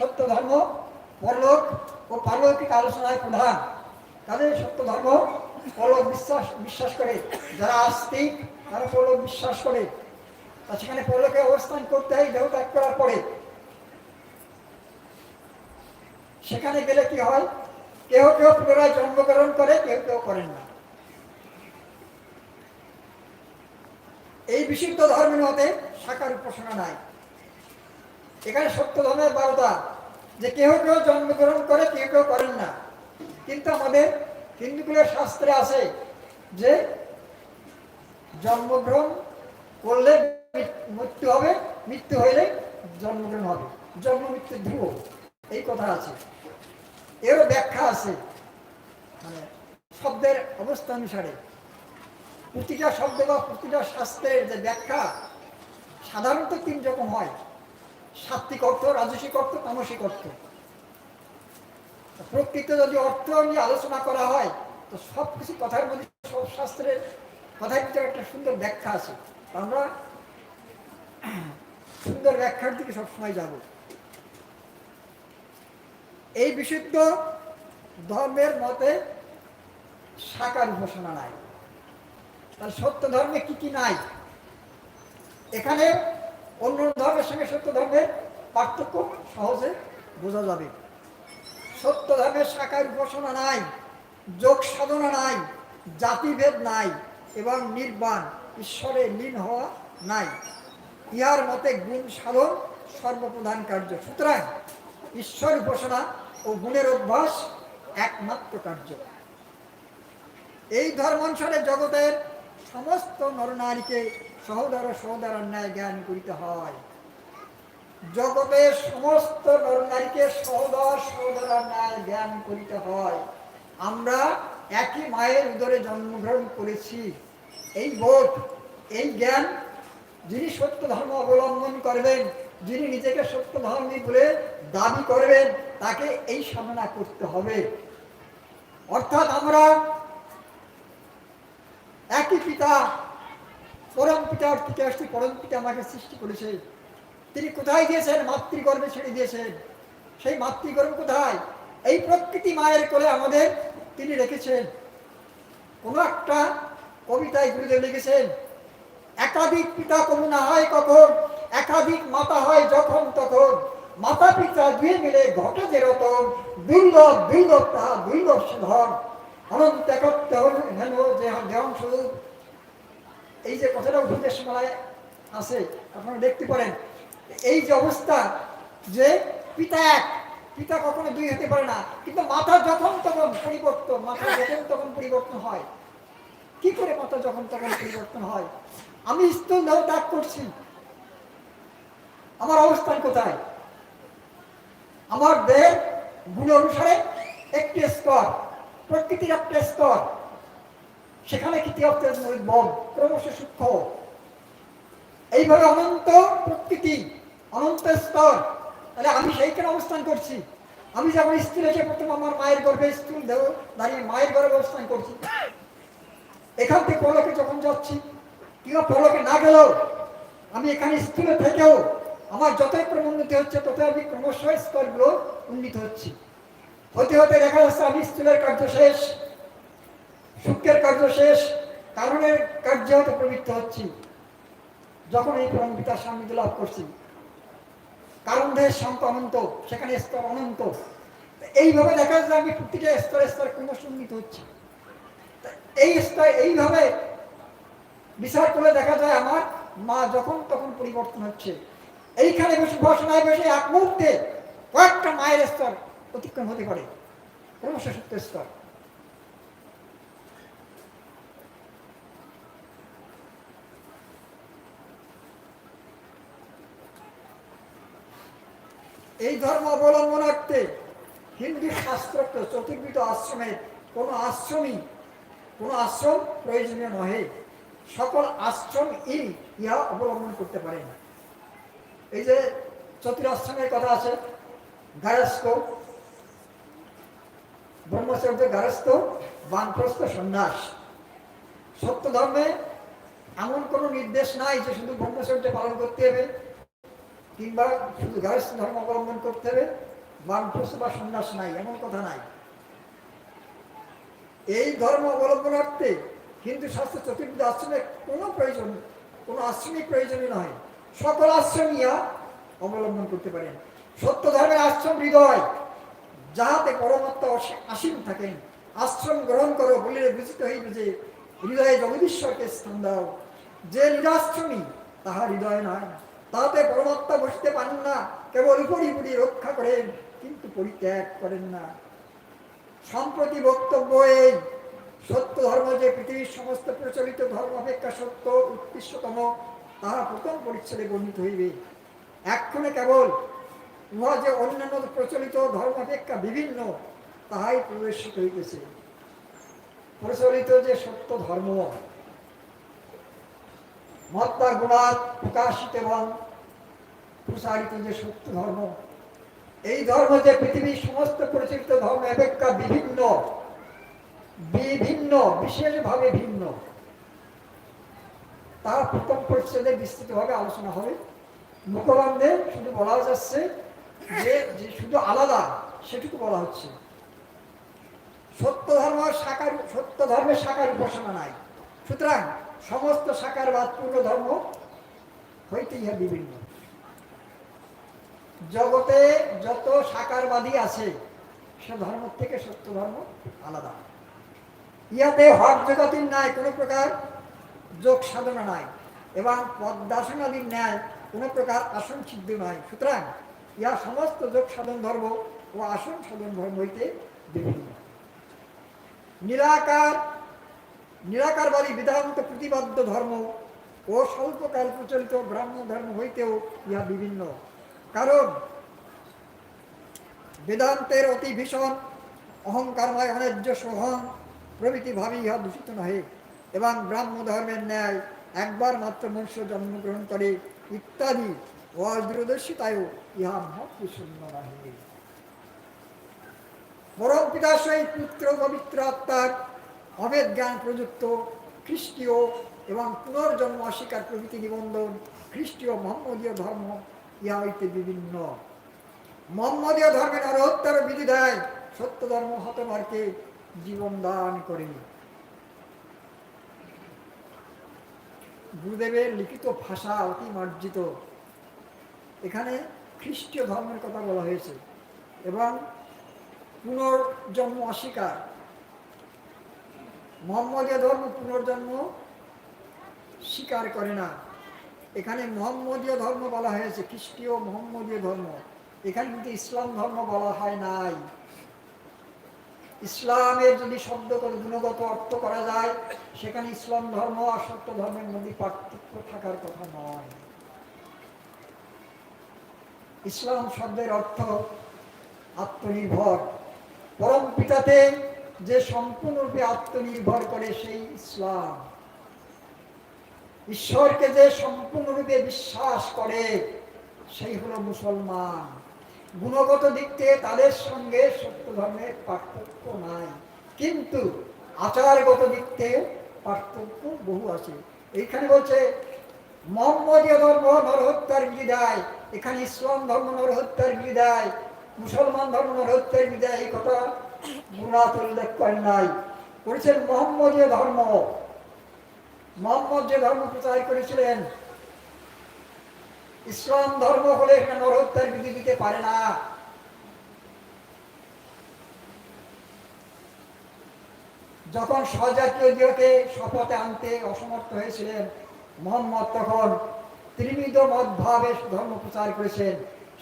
সত্য ধর্ম, পরলোক ও পারলৌকিক আলোচনায় প্রধান। তাদের সত্য ধর্ম? পরলোক বিশ্বাস বিশ্বাস করে। যারা আস্তিক, তারা পরলোক বিশ্বাস করে। তা সেখানে পরলোকে অবস্থান করতে হয়, দেহ ত্যাগ করার পরে। সেখানে গেলে কি হয়? কেউ কেউ পুনরায় জন্মগ্রহণ করে কেউ কেউ করেন না। এই বিশুদ্ধ ধর্মের মতে শাখার উপাসনা নাই। এখানে সত্য ধর্মের বারোটা। যে কেউ কেউ জন্মগ্রহণ করে কেউ কেউ করেন না। কিন্তু আমাদের হিন্দুকুলের শাস্ত্রে আছে যে জন্মগ্রহণ করলে মৃত্যু হবে, মৃত্যু হইলে জন্মগ্রহণ হবে। জন্ম, মৃত্যু, ধ্রুব। এই কথা আছে। এরও ব্যাখ্যা আছে। মানে শব্দের অবস্থা অনুসারে। প্রতিটা শব্দ বা প্রতিটা শাস্ত্রের যে ব্যাখ্যা সাধারণত তিন রকম হয়। সাত্বিক অর্থ রাজসিক অর্থ, তামসিক অর্থ। প্রকৃত যদি অর্থ নিয়ে আলোচনা করা হয়, তো সব কিছু কথার মধ্যে, সব শাস্ত্রের কথার ভিতরে একটা সুন্দর ব্যাখ্যা আছে। আমরা সুন্দর ব্যাখ্যার দিকে সবসময় যাব। এই বিশুদ্ধ ধর্মের মতে সাকার উপাসনা নাই। তার সত্য ধর্মে কি কি নাই? এখানে অন্য ধর্মের সঙ্গে সত্য ধর্মের পার্থক্য সহজে বোঝা যাবে। সত্য ধর্মের শাখার উপাসনা নাই, যোগ সাধনা নাই, জাতিভেদ নাই, এবং নির্বাণ, ঈশ্বরে লীন হওয়া নাই। ইহার মতে গুণ সাধন সর্বপ্রধান কার্য। সুতরাং ঈশ্বর উপাসনা ও গুণের অভ্যাস একমাত্র কার্য। এই ধর্ম অনুসারে জগতের সমস্ত নরনারীকে সহোদর সহোদরার ন্যায় জ্ঞান করিতে হয়। জগতের সমস্ত নরনারীকে সহোদর সহোদরার ন্যায় জ্ঞান করিতে হয়। আমরা একই মায়ের উদরে জন্মগ্রহণ করেছি। এই বোধ, এই জ্ঞান যিনি সত্য ধর্ম অবলম্বন করবেন, যিনি নিজেকে সত্য ধর্মী বলে দাবি করবেন, তাকে এই সামনা করতে হবে। অর্থাৎ আমরা একই পিতা, পরম পিতার থেকে আসছি, পরম পিতা আমাকে সৃষ্টি করেছে। তিনি কোথায় গিয়েছেন? মাতৃগর্ভে ছেড়ে দিয়েছেন। সেই মাতৃগর্ভ কোথায়? এই প্রকৃতি মায়ের কোলে আমাদের তিনি রেখেছেন। কোনো একটা কবিতায় গুরুদেব লিখেছেন, একাধিক পিতা না হয় কখন, একাধিক মাতা হয় যখন তখন। মাতা পিতা দুই মিলে ঘটে যে রতন, দুর্লভ দুর্লভ তাহা দুর্লভ ধন অনন্ত একত্র হেন স্বরূপ এই যে কথাটা উপদেশ মালায় আছে, আপনারা দেখতে পারেন। এই যে অবস্থা যে পিতা এক, পিতা কখনো দুই হতে পারে না, কিন্তু মাথা যখন তখন পরিবর্তন মাথা যখন তখন পরিবর্তন হয়। কি করে মাথা যখন তখন পরিবর্তন হয়? আমি স্থূল দেহ ত্যাগ করছি। আমার অবস্থান কোথায়? আমার দেহের গুণ অনুসারে একটি স্তর। প্রকৃতির একটা স্তর। সেখানে কি বল ক্রমশ সূক্ষ্ম। এইভাবে অনন্ত প্রকৃতি, অনন্ত স্তর। তাহলে আমি সেইখানে অবস্থান করছি। আমি যেমন স্ত্রী রেখে প্রথম আমার মায়ের গর্ভে স্কুল দেহ দাঁড়িয়ে মায়ের গর্ভে অবস্থান করছি। এখান থেকে পলকে যখন যাচ্ছি কিংবা পলকে না গেলেও আমি এখানে স্কুলে থেকেও আমার যতই ক্রমোন্নতি হচ্ছে, ততই আমি ক্রমশ স্তরগুলো উন্নীত হচ্ছি। হতে হতে দেখা যাচ্ছে আমি স্কুলের কার্য শেষ সুখের কার্য শেষ, কারণের কার্য হতে প্রবৃত্ত হচ্ছি, যখন এই পরম পিতার সান্নিধ্য লাভ করছি। কারণ দেহের সংখ্যা অনন্ত, সেখানে স্তর অনন্ত। এইভাবে দেখা যাচ্ছে আমি প্রতিটা স্তরে স্তরে ক্রমশ উন্নীত হচ্ছি এই স্তর এইভাবে বিচার করে দেখা যায় আমার মা যখন তখন পরিবর্তন হচ্ছে। এইখানে বসে বসনায় বসে এক মুহূর্তে কয়েকটা মায়ের স্তর অতিক্রম হতে পারে। ক্রমশ সত্য স্তর। এই ধর্ম অবলম্বনার্থে হিন্দু শাস্ত্রোক্ত চতুর্বিধ আশ্রমের কোনো আশ্রমই, কোনো আশ্রম প্রয়োজনীয় নহে। সকল আশ্রম ইহা অবলম্বন করতে পারে। না এই যে চতুরাশ্রমের কথা আছে গারস্থ ব্রহ্মচর্য গারস্থ, বানপ্রস্থ সন্ন্যাস। সত্য ধর্মে এমন কোনো নির্দেশ নাই যে শুধু ব্রহ্মচর্য পালন করতে হবে, কিংবা শুধু গৃহস্থ ধর্ম অবলম্বন করতে হবে, বানপ্রস্থ বা সন্ন্যাস নাই, এমন কথা নাই। এই ধর্ম অবলম্বনার্থে হিন্দু শাস্ত্র চতুর্থ আশ্রমের কোনো প্রয়োজন, কোনো আশ্রমিক প্রয়োজনই নয়। সকল আশ্রমিয়া অবলম্বন করতে পারেন সত্য ধর্মের আশ্রম হৃদয়। যাহাতে পরমাত্মা আসীন থাকেন, আশ্রম গ্রহণ করো, বলিলে বুঝিতে হইবে যে, হৃদয়ে জগদীশ্বরকে স্থান দাও। যে নিরাশ্রমী তাহা হৃদয় নয় তাহাতে পরমাত্মা বসিতে পারেন না, কেবল উপরি উপরি রক্ষা করেন, কিন্তু পরিত্যাগ করেন না। সম্প্রতি বক্তব্য এই, সত্য ধর্ম যে পৃথিবীর সমস্ত প্রচলিত ধর্ম অপেক্ষা সত্য, উৎকৃষ্টতম, তাহা প্রথম পরিচ্ছেদে গণিত হইবে। এক্ষণে কেবল উহা যে অন্যান্য প্রচলিত ধর্ম অপেক্ষা বিভিন্ন, তাহাই প্রদর্শিত হইতেছে। প্রচলিত যে সত্য ধর্ম মহাত্মা গুণাত প্রকাশিত এবং প্রসারিত যে সত্য ধর্ম, এই ধর্ম যে পৃথিবীর সমস্ত প্রচলিত ধর্ম অপেক্ষা বিভিন্ন বিভিন্ন, বিশেষভাবে ভিন্ন তা প্রথম পরিচ্ছেদে বিস্তৃতভাবে আলোচনা হবে। মুখবন্ধে শুধু বলা যাচ্ছে যে শুধু আলাদা, সেটুকু বলা হচ্ছে। সত্য ধর্ম শাখার সত্য ধর্মের সাকার উপাসনা নাই। সুতরাং সমস্ত সাকার বাদ পূর্ণ ধর্ম হইতে ইহা বিভিন্ন। জগতে যত সাকারবাদী আছে, সে ধর্ম থেকে সত্য ধর্ম আলাদা। ইহাতে হক জগতির ন্যায় কোনো প্রকার যোগ সাধনা নাই, এবং পদ্মাসনাদির ন্যায় কোনো প্রকার আসন সিদ্ধ নয় সুতরাং ইহা সমস্ত যোগ সাধন ধর্ম ও আসন সাধন ধর্ম হইতে বিভিন্ন নিরাকার, নিরাকারবাদী বেদান্ত প্রতিবাদ্য ধর্ম ও স্বল্পকাল প্রচলিত ব্রাহ্ম ধর্ম হইতেও ইহা বিভিন্ন। কারণ বেদান্তের অতি ভীষণ অহংকারময় সোহন প্রভৃতি ভাবে ইহা দূষিত নহে এবং ব্রাহ্ম ধর্মের ন্যায় একবার মাত্র মনুষ্য জন্মগ্রহণ করে ইত্যাদি অদূরদর্শিতায়ও ইহা মহাপ্রসন্ন নহে। পরম পিতার সহিত পুত্র, পবিত্র আত্মার অবেদ জ্ঞান প্রযুক্ত খ্রিস্টীয় এবং পুনর্জন্ম অস্বীকার প্রভৃতি নিবন্ধন খ্রিস্টীয় মোহাম্মদীয় ধর্ম ইহা হইতে বিভিন্ন। মোহাম্মদীয় ধর্মের নরহত্যার বিধি দেয় সত্য ধর্ম হতমারকে জীবন দান করে। গুরুদেবের লিখিত ভাষা অতি মার্জিত। এখানে খ্রিস্টীয় ধর্মের কথা বলা হয়েছে এবং পুনর্জন্ম অস্বীকার। মোহাম্মদীয় ধর্ম পুনর্জন্ম স্বীকার করে না। এখানে মোহাম্মদীয় ধর্ম বলা হয়েছে, খ্রিস্টীয় মোহাম্মদীয় ধর্ম। এখানে কিন্তু ইসলাম ধর্ম বলা হয় নাই, ইসলামের যদি শব্দ করে গুণগত অর্থ করা যায়, সেখানে ইসলাম ধর্ম আর সত্য ধর্মের মধ্যে পার্থক্য থাকার কথা নয়। ইসলাম শব্দের অর্থ আত্মনির্ভর। পরম পিতাতে যে সম্পূর্ণরূপে আত্মনির্ভর করে সেই ইসলাম। ঈশ্বরকে যে সম্পূর্ণরূপে বিশ্বাস করে, সেই হলো মুসলমান। গুণগত দিক থেকে তাদের সঙ্গে সত্য ধর্মের পার্থক্য নাই। কিন্তু আচারগত দিক থেকে পার্থক্য বহু আছে। এইখানে বলছে মোহাম্মদীয় ধর্ম নরহত্যার বিদায়। এখানে ইসলাম ধর্ম নরহত্যার বিদায়। মুসলমান ধর্ম নরহত্যার বিদায়, এই কথা গুণাত উল্লেখ করেন নাই। বলছেন, মোহাম্মদীয় ধর্ম। মোহাম্মদ যে ধর্ম প্রচার করেছিলেন। ইসলাম ধর্ম হলে এখানে নরহত্যার বিধি দিতে পারে না। যখন স্বজাতীয় দিওকে শপথে আনতে অসমর্থ হয়েছিলেন মোহাম্মদ তখন ত্রিমিদ মতভাবে ধর্ম প্রচার করেছেন।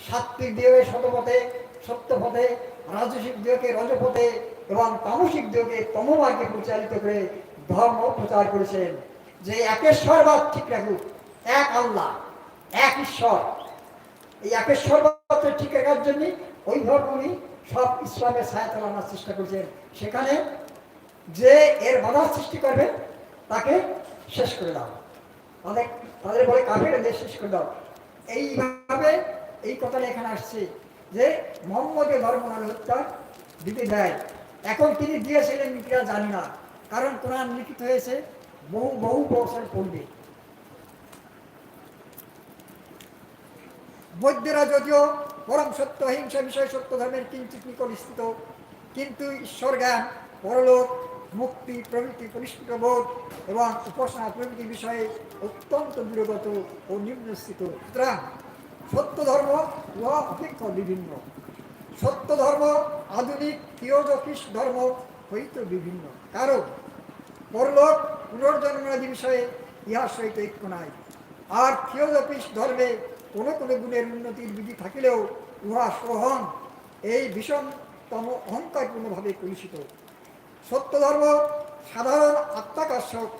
সাত্বিক দিওকে শতপথে, সত্যপথে, রাজসিক দিওকে রজপথে এবং তামসিক দিওকে তমমার্গে পরিচালিত করে ধর্ম প্রচার করেছেন। যে একেশ্বরবাদ ঠিক রাখুক, এক আল্লাহ, এক ঈশ্বর। এই একেশ্বরবাদ ঠিক রাখার জন্য ওই ধর্ম উনি সব ইসলামের সাহায্য আনার চেষ্টা করেছেন। সেখানে যে এর বাধার সৃষ্টি করবে, তাকে শেষ করে দাও। তাদের তাদের বলে কাফের দেশ শেষ করে দাও। এইভাবে এই কথাটা এখানে আসছে যে মোহাম্মদের ধর্ম হত্যা দিতে দেয় এখন তিনি দিয়েছিলেন কিনা জানি না, কারণ কোরআন লিখিত হয়েছে, বহু বহু বছর পূর্বে। বৈদ্যরা যদিও পরম সত্য অহিংসা বিষয় সত্য ধর্মের কিঞ্চিত নিকটস্থিত কিন্তু ঈশ্বর জ্ঞান পরলোক মুক্তি প্রভৃতি পরিস্ফুট বোধ এবং উপাসনা প্রভৃতি বিষয়ে অত্যন্ত বিরগত ও নিম্নস্থিত। সুতরাং সত্য ধর্ম উহা অপেক্ষা বিভিন্ন। সত্য ধর্ম, আধুনিক থিওজফিস ধর্ম হইতে বিভিন্ন। কারণ পরলোক পুনর্জন্মাদি বিষয়ে ইহার সহিত ঐক্য নাই। আর থিওজফিস ধর্মে কোনো কোনো গুণের উন্নতির বিধি থাকিলেও উহা সোহন এই ভীষণতম অহংকারপূর্ণভাবে কলুষিত। সত্য ধর্ম সাধারণ আত্মাকর্ষক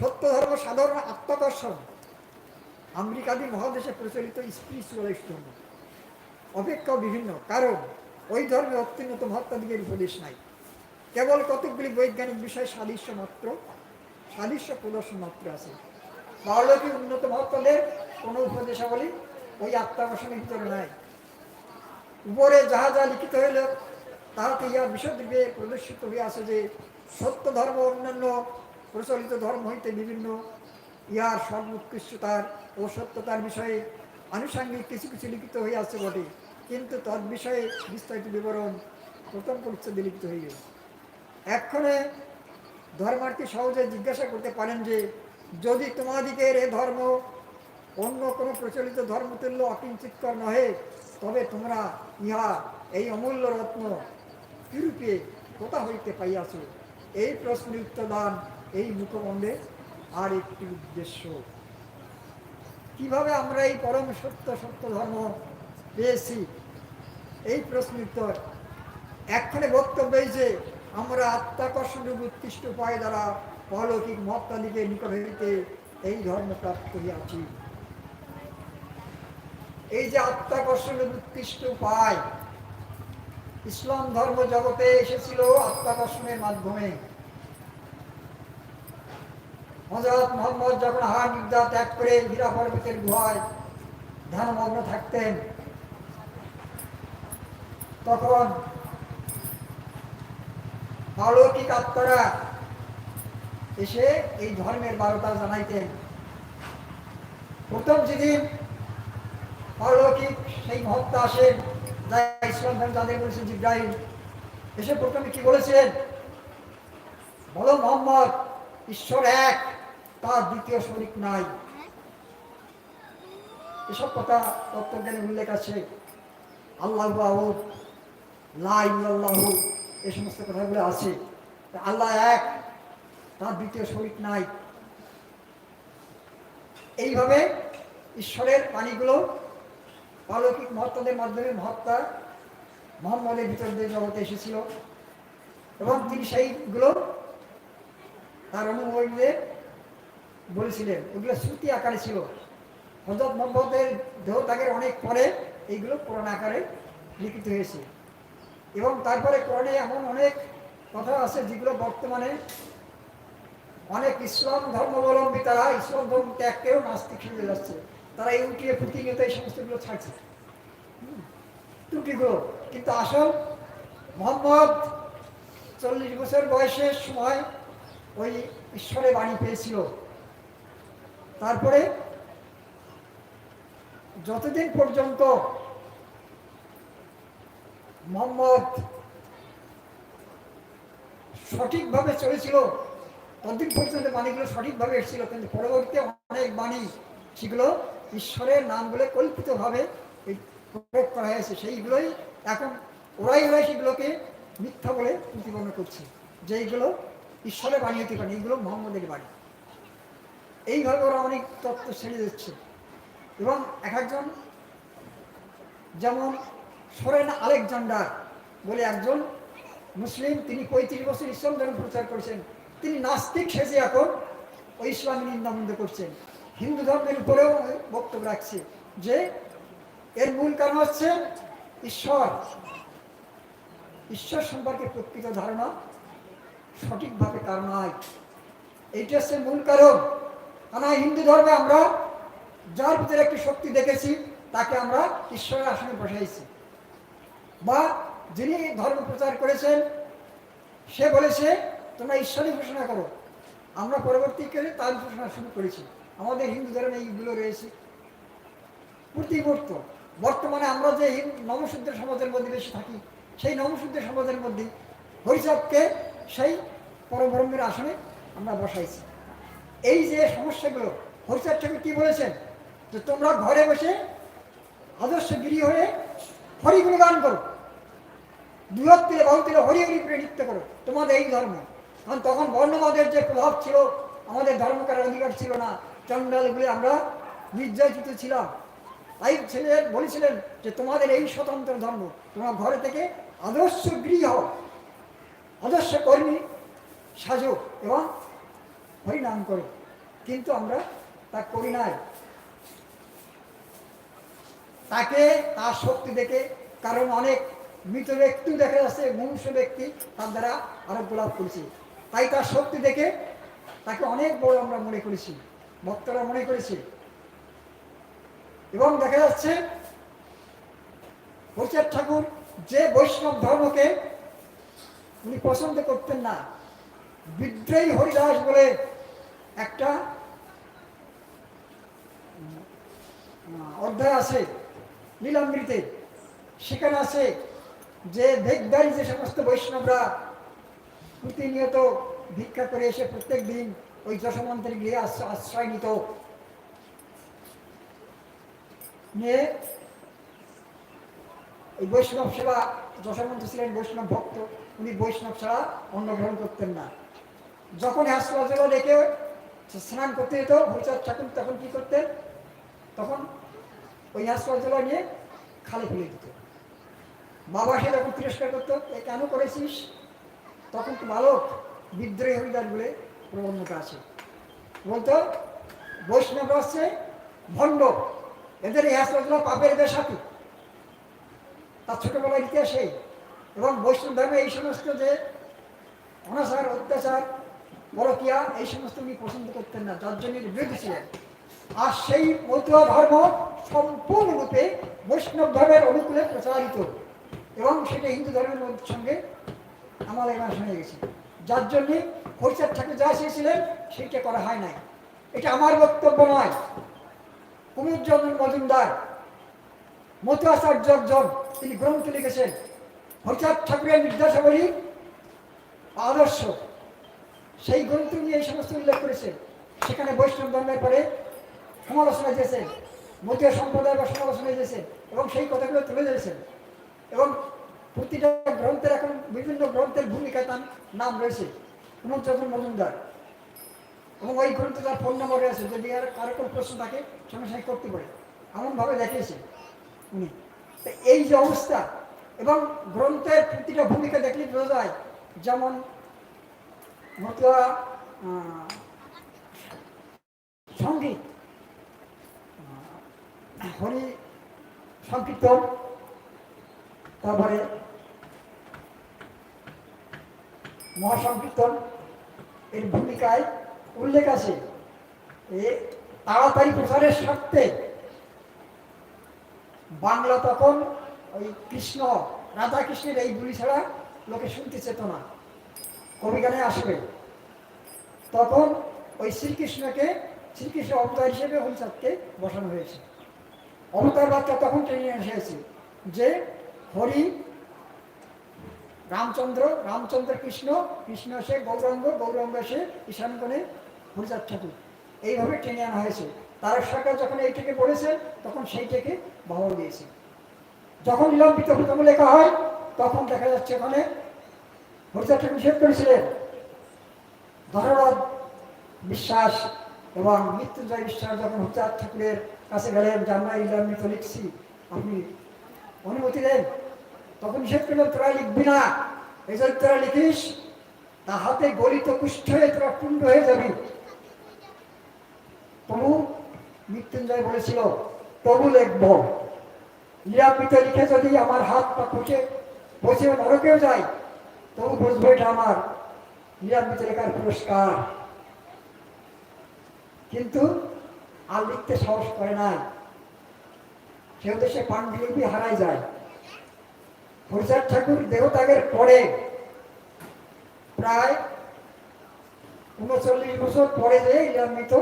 সত্য ধর্ম সাধারণ আত্মাকর্ষণ। আমেরিকাদি মহাদেশে প্রচলিত স্পিরিচুয়ালিস্ট অপেক্ষা বিভিন্ন। কারণ, ওই ধর্মে অত্যুন্নত মহাত্মাদিগের উপদেশ নাই। কেবল কতকগুলি বৈজ্ঞানিক বিষয় সাদৃশ্য মাত্র, সাদৃশ্য প্রদর্শন মাত্র আছে। পারলৌকিক উন্নত মহাত্মাদের কোনো উপদেশাবলী ওই আত্মাকর্ষণের ভিতরে নাই। উপরে যাহা যা লিখিত হইল তাহাতে ইহা বিশদরূপে প্রদর্শিত হইয়াছে যে সত্য ধর্ম অন্যান্য প্রচলিত ধর্ম হইতে বিভিন্ন। ইহার সর্বোৎকৃষ্টতার ও সত্যতার বিষয়ে আনুষাঙ্গিক কিছু কিছু লিখিত হইয়াছে বটে। কিন্তু তদ বিষয়ে বিস্তারিত বিবরণ প্রথম পরিচ্ছদে লিখিত গেছে এক্ষণে ধর্মার্থী সহজে জিজ্ঞাসা করতে পারেন যে, যদি তোমাদিকের এ ধর্ম অন্য কোনো প্রচলিত ধর্মতুল্য অকিঞ্চিতকর নহে, তবে তোমরা ইহা এই অমূল্য রত্ন কিরূপে কোথা হইতে পাইয়াছ। এই প্রশ্নের উত্তর দান এই মুখবন্ধে আর একটি উদ্দেশ্য। কীভাবে আমরা এই পরম সত্য সত্য ধর্ম পেয়েছি? এই প্রশ্ন উত্তর। এক্ষণে বক্তব্য এই যে, আমরা আত্মাকর্ষণের উৎকৃষ্ট উপায় দ্বারা অলৌকিক মহাত্মাদিকে নিকট হইতে এই ধর্ম প্রাপ্ত হইয়াছি। এই যে আত্মাকর্ষণের উৎকৃষ্ট উপায় ইসলাম ধর্ম জগতে এসেছিল আত্মাকর্ষণের মাধ্যমে। হজরত মোহাম্মদ যখন হার বিদ্যা ত্যাগ করে হীরা পর্বতের গুহায় ধ্যানমগ্ন থাকতেন, তখন অলৌকিক আত্মারা এসে এই ধর্মের বারোটা জানাইতেন। প্রথম যেদিন অলৌকিক সেই মহত্তা আসেন প্রথমে কি বলেছেন? ঈশ্বর এক, তার দ্বিতীয় শরিক নাই। এসব কথা উল্লেখ আছে। আল্লাহ বাহুদ এই সমস্ত কথাগুলো আছে। আল্লাহ এক, তার দ্বিতীয় শরিক নাই। এইভাবে ঈশ্বরের বাণীগুলো অলৌকিক মহত্তাদের মাধ্যমে মহত্তা মোহাম্মদের ভিতর দিয়ে জগতে এসেছিল। এবং তিনি সেইগুলো তার অনুমোদনদের বলেছিলেন। ওগুলো শ্রুতি আকারে ছিল। হজরত মোহাম্মদের দেহত্যাগের অনেক পরে এইগুলো কোরআন আকারে লিখিত হয়েছে। এবং তারপরে কোরআনে এমন অনেক কথা আছে যেগুলো বর্তমানে অনেক ইসলাম ধর্মাবলম্বী তারা ইসলাম ধর্ম ত্যাগকেও নাস্তিক শুনে যাচ্ছে। তারা এই উঠিয়ে প্রতিনিয়ত এই সমস্তগুলো ছাড়ছে। ত্রুটিগুলো কিন্তু আসল মোহাম্মদ চল্লিশ বছর বয়সের সময় ওই ঈশ্বরে বাণী পেয়েছিল। তারপরে যতদিন পর্যন্ত মোহাম্মদ সঠিকভাবে চলেছিল, ততদিন পর্যন্ত বাণীগুলো সঠিকভাবে এসেছিল, কিন্তু পরবর্তীতে অনেক বাণী সেগুলো ঈশ্বরের নামগুলো কল্পিতভাবে এই প্রয়োগ করা হয়েছে। সেইগুলোই এখন ওরাই ওরাই সেগুলোকে মিথ্যা বলে প্রতিপন্ন করছে। যেইগুলো ঈশ্বরের বাণী হতে পারে, এইগুলো মোহাম্মদের বাণী। এইভাবে ওরা অনেক তত্ত্ব ছেড়ে দিচ্ছে। এবং এক একজন, যেমন সোরেন আলেকজান্ডার বলে একজন মুসলিম, তিনি পঁয়ত্রিশ বছর ইসলাম ধর্ম প্রচার করেছেন। তিনি নাস্তিক সেজে এখন ওই ইসলামী নিন্দাবন্ধ করছেন। হিন্দু ধর্মের উপরেও বক্তব্য রাখছি যে এর মূল কারণ হচ্ছে ঈশ্বর। ঈশ্বর সম্পর্কে প্রকৃত ধারণা সঠিকভাবে তার নয় এইটা হচ্ছে মূল কারণ। কেন হিন্দু ধর্মে আমরা যার ভিতরে একটি শক্তি দেখেছি, তাকে আমরা ঈশ্বরের আসনে বসাইছি। বা যিনি ধর্ম প্রচার করেছেন, সে বলেছে, তোমরা ঈশ্বরই ঘোষণা করো। আমরা পরবর্তীকালে তার ঘোষণা শুরু করেছি। আমাদের হিন্দু ধর্মে এইগুলো রয়েছে। প্রতি মুহূর্ত বর্তমানে আমরা যে নমশূদ্র সমাজের মধ্যে বেশি থাকি, সেই নমশূদ্র সমাজের মধ্যে হরিচাঁদকে সেই পরব্রহ্মের আসনে আমরা বসাইছি। এই যে সমস্যাগুলো, হরিচাঁদ ঠাকুর কি বলেছেন? যে তোমরা ঘরে বসে আদর্শ গিরি হয়ে হরিগুলো গান করো। বৃহৎ তিলে বহু তিলে হরি হরি করে নৃত্য করো। তোমাদের এই ধর্ম। কারণ তখন বর্ণবাদের যে প্রভাব ছিল, আমাদের ধর্ম করার অধিকার ছিল না। চন্ডালগুলি আমরা নির্যাতিত ছিলাম। তাই ছেলে বলেছিলেন যে, তোমাদের এই স্বতন্ত্র ধর্ম, তোমার ঘরে থেকে আদর্শ গৃহ আদর্শ কর্মী সাজো এবং হরিনাম করো। কিন্তু আমরা তা করি নাই। তাকে তার শক্তি দেখে, কারণ অনেক মৃত ব্যক্তি দেখা যাচ্ছে, মনুষ্য ব্যক্তি তার দ্বারা আরোগ্য লাভ করেছে। তাই তার শক্তি দেখে তাকে অনেক বড় আমরা মনে করেছি। ভক্তরা মনে করেছে। এবং দেখা যাচ্ছে হরিচাঁদ ঠাকুর যে বৈষ্ণব ধর্মকে উনি পছন্দ করতেন না, বিদ্রোহী হরিদাস বলে একটা অধ্যায় আছে নীলাম্বৃতে সেখানে আছে যে ভেগদারি যে সমস্ত বৈষ্ণবরা প্রতিনিয়ত ভিক্ষা করে এসে প্রত্যেক দিন ওই যশমন্ত্রের গৃহে আশ্রয় নিত। নিয়ে এই বৈষ্ণব সেবা যশমন্ত ছিলেন বৈষ্ণব ভক্ত, উনি বৈষ্ণব ছাড়া অন্ন গ্রহণ করতেন না। যখন হাসপাতাল রেখে স্নান করতে যেত হরিচাঁদ ঠাকুর তখন কি করতেন? তখন ওই হাসপাতাল নিয়ে খালে ফেলে দিত। বাবা সে যখন তিরস্কার করতো, এ কেন করেছিস? তখন তো বালক বিদ্রোহী হরিদার বলে প্রবন্ধতা আছে বলতো, বৈষ্ণব হচ্ছে ভণ্ড। এদের এই হাসপাতাল পাপের বেশাতি তার ছোটবেলার ইতিহাসে এবং বৈষ্ণব ধর্মে এই সমস্ত যে অনাচার, অত্যাচার পরকিয়া এই সমস্ত উনি পছন্দ করতেন না, যার জন্য বিরোধী ছিলেন। আর সেই মতুয়া ধর্ম সম্পূর্ণরূপে বৈষ্ণব ধর্মের অনুকূলে প্রচারিত। এবং সেটা হিন্দু ধর্মের সঙ্গে আমার এবার হয়ে গেছে। যার জন্যে হরিচাঁদ ঠাকুর যা চেয়েছিলেন সেইটা করা হয় নাই। এটা আমার বক্তব্য নয়। কুমিরচন্দ্র মজুমদার মতুয়াচার্য একজন তিনি গ্রন্থ লিখেছেন। হরিচাঁদ ঠাকুরের নির্দেশাবলী আদর্শ। সেই গ্রন্থ নিয়ে এই সমস্ত উল্লেখ করেছে। সেখানে বৈষ্ণব ধর্মের পরে সমালোচনা দিয়েছেন মতীয় সম্প্রদায় বা সমালোচনা দিয়েছেন এবং সেই কথাগুলো তুলে ধরেছেন। এবং প্রতিটা গ্রন্থের এখন বিভিন্ন গ্রন্থের ভূমিকায় তার নাম রয়েছে। কুমচন্দ্র মজুমদার। এবং ওই গ্রন্থে তার ফোন নম্বরে আছে যদি আর কারও কোনো প্রশ্ন থাকে সঙ্গে সঙ্গে করতে পারে। এমনভাবে দেখিয়েছে উনি। এই যে অবস্থা, এবং গ্রন্থের প্রতিটা ভূমিকা দেখলে বোঝা যায়, যেমন সংগীত হরি, সংকীর্তন, তারপরে মহাসংকীর্তন এর ভূমিকায় উল্লেখ আছে এ তাড়াতাড়ি প্রচারের স্বার্থে বাংলা তখন ওই কৃষ্ণ রাধা কৃষ্ণের এই গুলি ছাড়া লোকে শুনতে চেত না। কবিগানে আসবে। তখন ওই শ্রীকৃষ্ণকে শ্রীকৃষ্ণ অবতার হিসেবে হরিচাঁদকে বসানো হয়েছে। অবতার বার্তা তখন ট্রেনে এসেছে যে হরি রামচন্দ্র রামচন্দ্র কৃষ্ণ কৃষ্ণ এসে গৌরাঙ্গ গৌরাঙ্গ এসে ঈশানগণে হরিচাঁদ ঠাকুর। এইভাবে টেনে আনা হয়েছে। তার সরকার যখন এইটাকে বলেছে, তখন সেইটাকে বহর দিয়েছে। যখন নিলম্বিত হুতম লেখা হয়, তখন দেখা যাচ্ছে ওখানে হরিচাঁদ ঠাকুর নিষেধ করেছিলেন। ধনরাজ বিশ্বাস এবং মৃত্যুঞ্জয় বিশ্বাস যখন হরিচাঁদ ঠাকুরের কাছে গেলেন, যে আমরা লিখছি, আপনি অনুমতি দেন? তখন নিষেধ করলেন তোরা লিখবি না এই যদি তোরা লিখিস তা হাতে গলিত কুষ্ঠ হয়ে তোরা কুণ্ড হয়ে যাবি। তবু মৃত্যুঞ্জয় বলেছিল, তবু লিখব। নিরাপিত লিখে যদি আমার হাত পা খুঁজে বসে নরকেও যাই তবু বুঝব এটা আমার নিরাপিত লেখার পুরস্কার। কিন্তু আর লিখতে সাহস করে সেহেতু সে পাণ্ডুলিপি হারাই যায়। হরিচাঁদ ঠাকুর দেহত্যাগের পরে, প্রায় উনচল্লিশ বছর পরে যে ইলামিত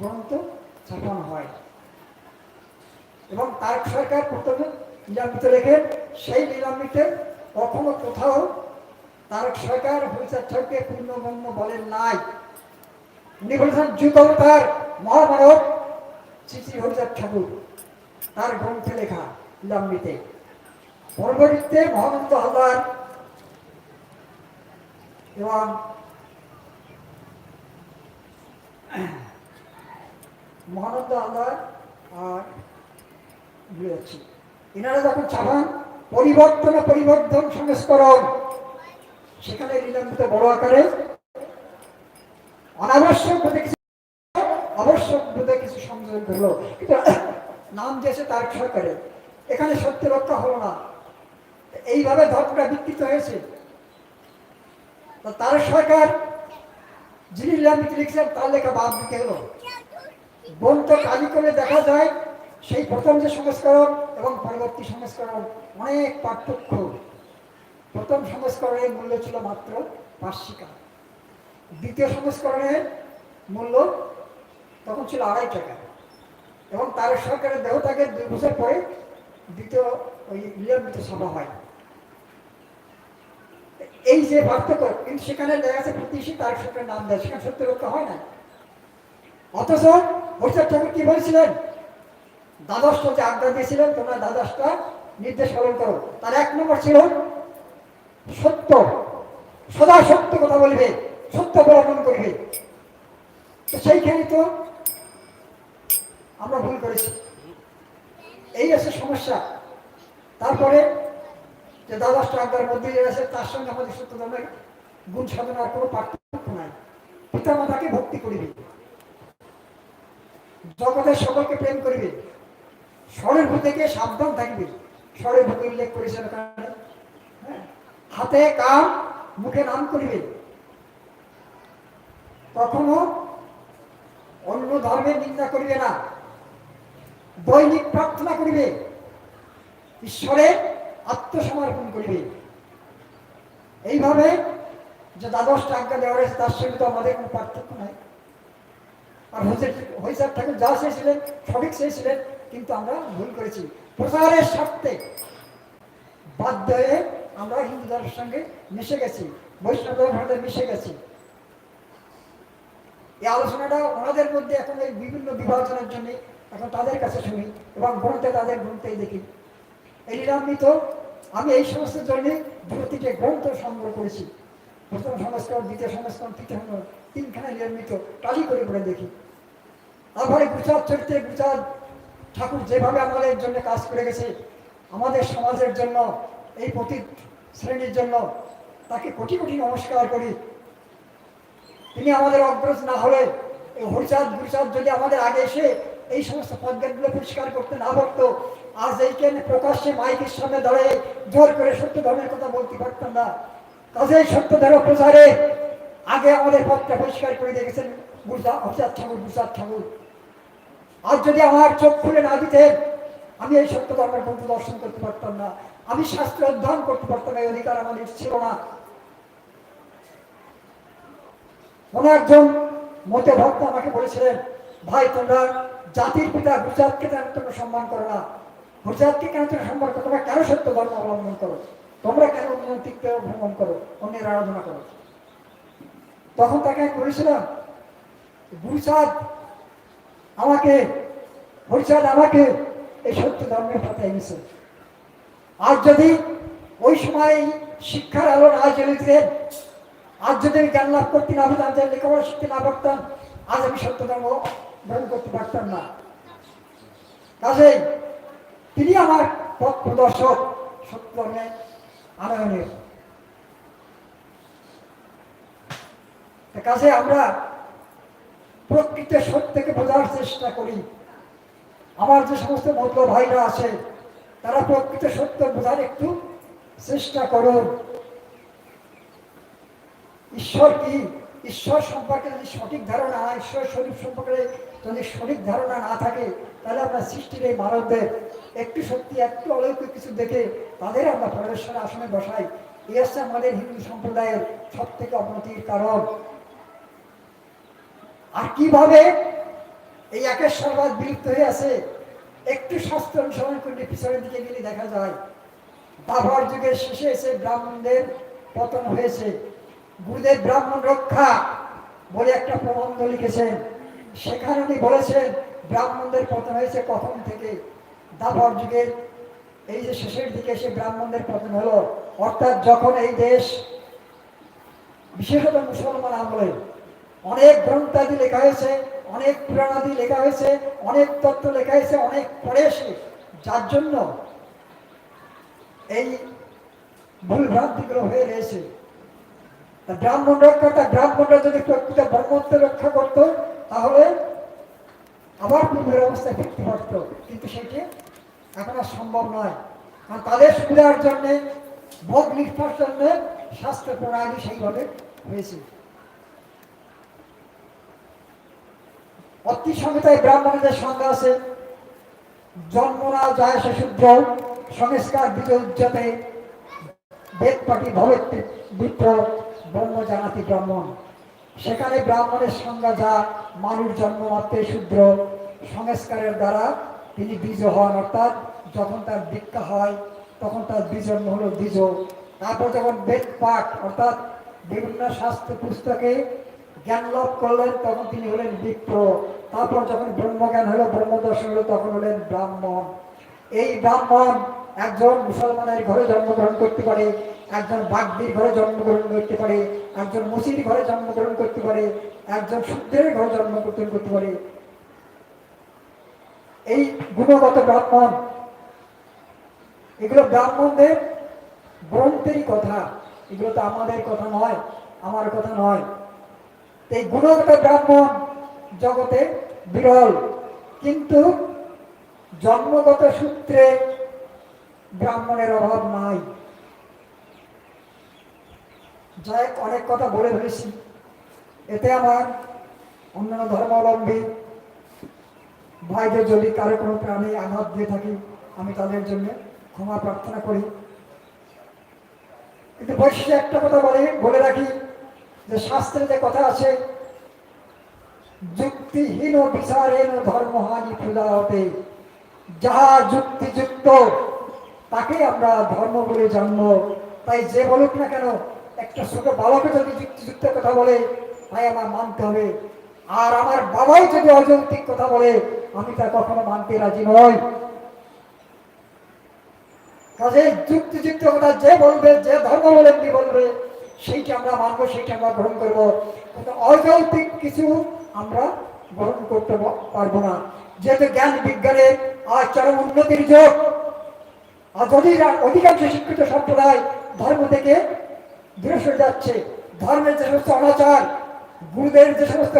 গ্রন্থ ছাপানো হয়। এবং তার সরকার প্রথমে নিলামিত রেখে সেই নিলামিতে কখনো কোথাও তারক সরকার হরিচাঁদকে পূর্ণগম্য বলেন নাই। উনি বলেছেন যুগ অবতার মহামানব, শ্রী শ্রী হরিচাঁদ ঠাকুর, তার গ্রন্থে লেখা নিলাম্বিতে পরবর্তীতে মহানন্দ হালদার এবং মহানন্দ হালদার আর ভুলে এনারা যখন চাপান পরিবর্তন পরিবর্তন সংস্করণ, সেখানে নিলামিত বড় আকারে অনাবশ্যক বোধে কিছু আবশ্যক বোধে কিছু সংযোজন করল কিন্তু নাম দিয়েছে তার সরকারে। এখানে সত্যি রক্ষা হলো না। এইভাবে ধর্মটা বিকৃত হয়েছে। তো তার সরকার যিনি নিলামিত লিখছেন, তার লেখা বাদ দিতে হলো গ্রন্থ কালি করে দেখা যায়, সেই প্রথম যে সংস্করণ এবং পরবর্তী সংস্করণ অনেক পার্থক্য। প্রথম সংস্করণের মূল্য ছিল মাত্র পাঁচশিকা দ্বিতীয় সংস্করণের মূল্য তখন ছিল আড়াই টাকা। এবং তার সরকারের দেহত্যাগের দুই বছর পরে দ্বিতীয় ওই নিয়মিত সভা হয়। এই যে পার্থক্য, কিন্তু সেখানে দেখা যাচ্ছে প্রতিশী তার সরকারের নাম দেয়, সেখানে সত্য রক্ষা হয় না অথচ হরিচাঁদ ঠাকুর কি বলেছিলেন? দ্বাদশটা যে আজ্ঞা দিয়েছিলেন, তোমরা দ্বাদশটা নির্দেশ পালন করো। তার এক নম্বর ছিল সত্য। সদা সত্য কথা বলবে, সত্য অবলম্বন করবে। তো সেইখানে তো আমরা ভুল করেছি। এই আছে সমস্যা। তারপরে যে দ্বাদশটা আজ্ঞার মধ্যে আছে তার সঙ্গে আমাদের সত্য ধর্মের গুণ সাধনার কোনো পার্থক্য নাই। পিতা মাতাকে ভক্তি করিবে। জগতের সকলকে প্রেম করিবে। স্বরের ভূ থেকে সাবধান থাকবে। স্বরের ভূ উল্লেখ করেছেন হ্যাঁ। হাতে কাম মুখে নাম করিবে। কখনো অন্য ধর্মের নিন্দা করিবে না। দৈনিক প্রার্থনা করিবে। ঈশ্বরে আত্মসমর্পণ করিবে। এইভাবে যে দ্বাদশটা আজ্ঞা দেওয়া হয়েছে, তার সঙ্গে তো আমাদের কোনো পার্থক্য নাই। আর হইসার ঠাকুর যা চেয়েছিলেন, সঠিক চেয়েছিলেন, কিন্তু আমরা ভুল করেছি। প্রচারের স্বার্থে বাধ্য হয়ে আমরা হিন্দু ধর্মের সঙ্গে মিশে গেছি বৈষ্ণব ধর্মের মিশে গেছি। এই আলোচনাটা ওনাদের মধ্যে এখন এই বিভিন্ন বিভাজনের জন্য এখন তাদের কাছে শুনি এবং গ্রন্থে তাদের গ্রন্থেই দেখি। এই আমি এই সমস্ত জন্য প্রতিটি গ্রন্থ সংগ্রহ করেছি। প্রথম সংস্কার দ্বিতীয় সংস্কার তৃতীয় তিনখানে নির্মিত টালি করে করে দেখি। তারপরে গুজরাট চরিত্রে গুজরাট ঠাকুর যেভাবে আমাদের জন্য কাজ করে গেছে, আমাদের সমাজের জন্য, এই প্রতি শ্রেণির জন্য তাকে কোটি কোটি নমস্কার করি। তিনি আমাদের অগ্রজ না হলে এই হরিচাঁদ গুরুচাঁদ যদি আমাদের আগে এসে এই সমস্ত পদ্মাগুলো পরিষ্কার করতে না পারতো, আজ এইখানে প্রকাশ্যে মাইকের সামনে দাঁড়িয়ে জোর করে সত্য ধর্মের কথা বলতে পারতাম না। কাজে সত্য ধর্ম প্রচারে আগে আমাদের পথটা পরিষ্কার করে দেখেছেন হরিচাঁদ ঠাকুর গুরুচাঁদ ঠাকুর। আজ যদি আমার চোখ খুলে না দিতেন আমি এই সত্য ধর্মের গ্রন্থ দর্শন করতে পারতাম না। আমি শাস্ত্র অধ্যয়ন করতে পারতাম এই অধিকার আমাদের ছিল না। কোন একজন মতে ভক্ত আমাকে বলেছিলেন ভাই, তোমরা জাতির পিতা গুজরাটকে কেন তোমরা সম্মান করো না? গুজরাটকে কেন তোমরা সম্মান করো? তোমরা কেন সত্য ধর্ম অবলম্বন করো? তোমরা কেন অন্যতিক ভ্রমণ করো? অন্যের আরাধনা করো? তখন তাকে বলেছিলাম গুরুচাঁদ আমাকে হরিচাঁদ আমাকে এই সত্য ধর্মের পথে এনেছে। আজ যদি ওই সময় শিক্ষার আলো না জ্বলিতেন আজ যদি আমি জ্ঞান লাভ করতে না তাহলে লেখাপড়া শিখতে না পারতাম, আজ আমি সত্য ধর্ম গ্রহণ করতে পারতাম না। কাজেই তিনি আমার পথ প্রদর্শক সত্য ধর্মে আনয়নের কাজে আমরা প্রকৃত সত্যকে বোঝার চেষ্টা করি। আমার যে সমস্ত মধ্য ভাইরা আছে, তারা প্রকৃত সত্য বোঝার একটু চেষ্টা করুন। ঈশ্বর কি ঈশ্বর সম্পর্কে যদি সঠিক ধারণা ঈশ্বর শরীর সম্পর্কে যদি সঠিক ধারণা না থাকে, তাহলে আমরা সৃষ্টির এই মানবদের একটু সত্যি, একটু অলৌকিক কিছু দেখে তাদের আমরা পরমেশ্বর আসনে বসাই। এই হচ্ছে আমাদের হিন্দু সম্প্রদায়ের সব থেকে অবনতির কারণ। আর কীভাবে এই একেশ্বরবাদ বিলুপ্ত হয়ে আছে, একটু শাস্ত্র অনুসরণ করলে পিছনের দিকে গেলে দেখা যায়। বাবার যুগের শেষে এসে ব্রাহ্মণদের পতন হয়েছে। গুরুদেব ব্রাহ্মণ রক্ষা বলে একটা প্রবন্ধ লিখেছেন। সেখানে উনি বলেছেন, ব্রাহ্মণদের পতন হয়েছে কখন থেকে? দাবর যুগের এই যে শেষের দিকে এসে ব্রাহ্মণদের পতন হলো, অর্থাৎ যখন এই দেশ, বিশেষত মুসলমান আমলে, অনেক গ্রন্থাদি লেখা হয়েছে, অনেক পুরাণাদি লেখা হয়েছে, অনেক তত্ত্ব লেখা হয়েছে, অনেক পড়ে এসে, যার জন্য এই ভুল ভ্রান্তিগুলো হয়ে রয়েছে। তা ব্রাহ্মণ রক্ষাটা ব্রাহ্মণরা যদি প্রকৃত ব্রহ্মত্ব রক্ষা করত, তাহলে আবার পূর্বের অবস্থায় ফিরতে পারত কিন্তু সেটি এখন আর সম্ভব নয়। কারণ তাদের সুবিধার জন্যে, ভোগ নিষ্ঠার জন্য স্বাস্থ্য প্রণালী সেইভাবে হয়েছে। অতি সংহিতায় ব্রাহ্মণদের সংজ্ঞা আছে জন্ম না যায় সে সংস্কার বিজয় উজ্জ্বতে বেদ পাটি ভবে বিপ্র ব্রহ্ম জানাতি ব্রাহ্মণ। সেখানে ব্রাহ্মণের সংজ্ঞা যা মানুষ জন্ম মাত্রে শুদ্র সংস্কারের দ্বারা তিনি বীজ হন, অর্থাৎ যখন তার দীক্ষা হয়, তখন তার বীজন্ম হলো বীজ। তারপর যখন বেদ পাঠ, অর্থাৎ বিভিন্ন শাস্ত্র পুস্তকে জ্ঞান লাভ করলেন, তখন তিনি হলেন বিপ্র। তারপর যখন ব্রহ্মজ্ঞান হলো, ব্রহ্মদর্শন হলো, তখন হলেন ব্রাহ্মণ। এই ব্রাহ্মণ একজন মুসলমানের ঘরে জন্মগ্রহণ করতে পারে। একজন বাগদির ঘরে জন্মগ্রহণ করতে পারে, একজন মুসির ঘরে জন্মগ্রহণ করতে পারে, একজন শূদ্রের ঘরে জন্মগ্রহণ করতে পারে। এই গুণগত ব্রাহ্মণ, এগুলো ব্রাহ্মণদের গ্রন্থেরই কথা, এগুলো তো আমাদের কথা নয়, আমার কথা নয়। এই গুণগত ব্রাহ্মণ জগতে বিরল, কিন্তু জন্মগত সূত্রে ব্রাহ্মণের অভাব নাই। যাই অনেক কথা বলে ফেলেছি। এতে আমার অন্যান্য ধর্মাবলম্বী ভাইদের যদি কারও কোনো প্রাণে আঘাত দিয়ে থাকি, আমি তাদের জন্য ক্ষমা প্রার্থনা করি। কিন্তু বৈশিষ্ট্য একটা কথা বলে বলে রাখি যে শাস্ত্রে যে কথা আছে, যুক্তিহীন বিচারেন ধর্মহানি পূজা হতে যাহা যুক্তিযুক্ত, তাকে আমরা ধর্ম বলে জানব। তাই যে বলুক না কেন একটা ছোট বাবাকে যদি যুক্তিযুক্ত কথা বলে তাই আমার মানতে হবে। আর আমার বাবাই যদি অযৌক্তিক কথা বলে, আমি তা কখনো মানতে রাজি নই। কাজে যুক্তিযুক্ত কথা যে বলবে, যে ধর্মাবলম্বী বলবে, সেইটা আমরা মানবো, সেইটা আমরা গ্রহণ করব। কিন্তু অযৌক্তিক কিছু আমরা গ্রহণ করতে পারব না। যেহেতু জ্ঞান বিজ্ঞানের আজ চরম উন্নতির যোগ, আর যদি অধিকাংশ শিক্ষিত সম্প্রদায় ধর্ম থেকে সরে যাচ্ছে। ধর্মের যে সমস্ত অনাচার গুরুদের যে সমস্ত